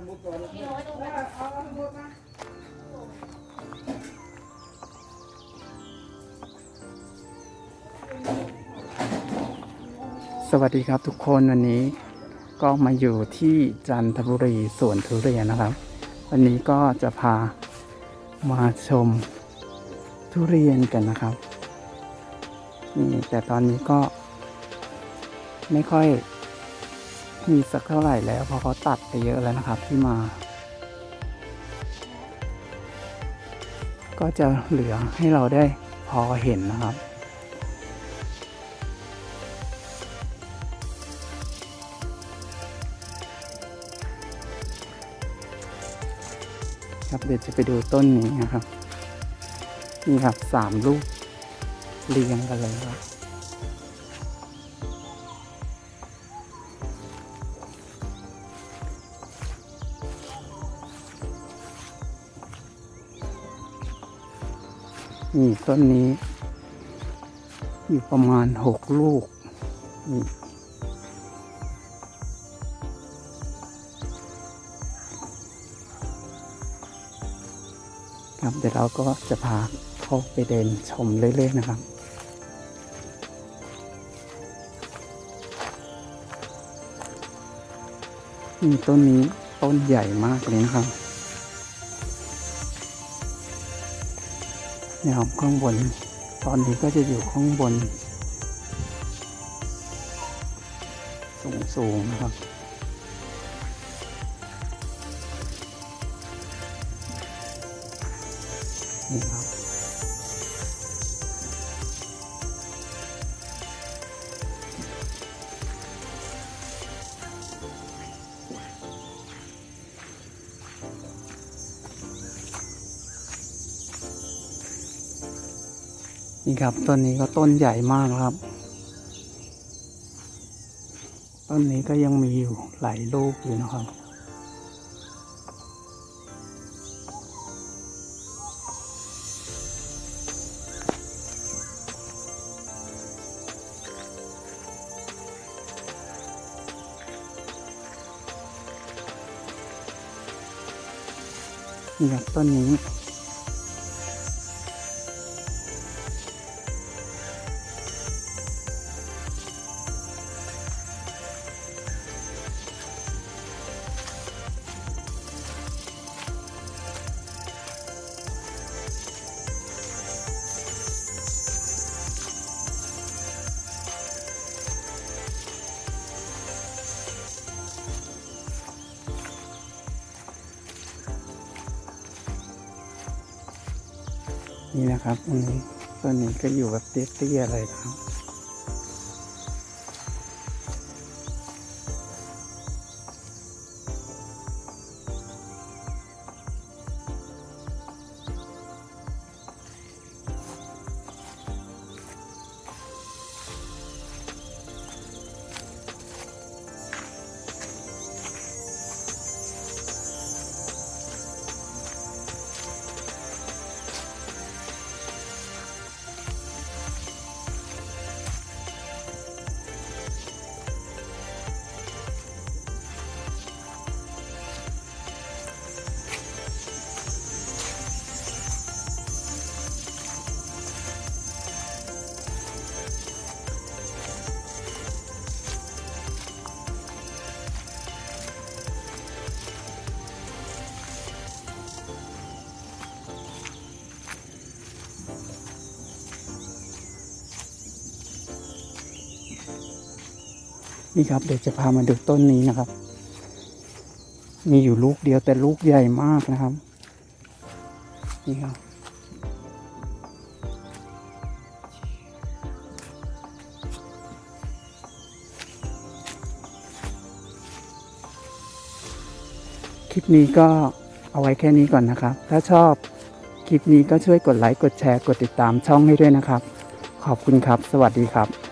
สวัสดีครับทุกคนวันนี้ก็มาอยู่ที่จันทบุรีสวนทุเรียนนะครับ วันนี้ก็จะพามาชมทุเรียนกันนะครับนี่แต่ตอนนี้ก็ไม่ค่อย มีสักเท่าไหร่แล้วเพราะเขาตัดไปเยอะแล้วนะครับที่มา ก็จะเหลือให้เราได้พอเห็นนะครับ ครับเดี๋ยวจะไปดูต้นนี้นะครับ นี่ครับสามลูกเรียงกันเลยครับ นี่ต้นนี้ อยู่ประมาณหกลูกนี่ครับเดี๋ยวเราก็จะพาเข้าไปเดินชมเรื่อยๆนะครับ นี่ต้นนี้ต้นใหญ่มากเลยนะครับ นี่ยครับข้างบน ตอนนี้ก็จะอยู่ข้างบน สูงสูงนะครับ นี่ครับ นี่ครับต้นนี้ก็ต้นใหญ่มากครับ ต้นนี้ก็ยังมีอยู่หลายลูกอยู่นะครับ นี่ครับต้นนี้ นี่นะครับอันนี้ต้นนี้ก็อยู่แบบเตี้ยๆเลยนะครับ นี่ครับ เดี๋ยวจะพามาดูต้นนี้นะครับ มีอยู่ลูกเดียวแต่ลูกใหญ่มากนะครับ นี่ครับ คลิปนี้ก็เอาไว้แค่นี้ก่อนนะครับ ถ้าชอบคลิปนี้ก็ช่วยกดไลค์ กดแชร์ กดติดตามช่องให้ด้วยนะครับ ขอบคุณครับ สวัสดีครับ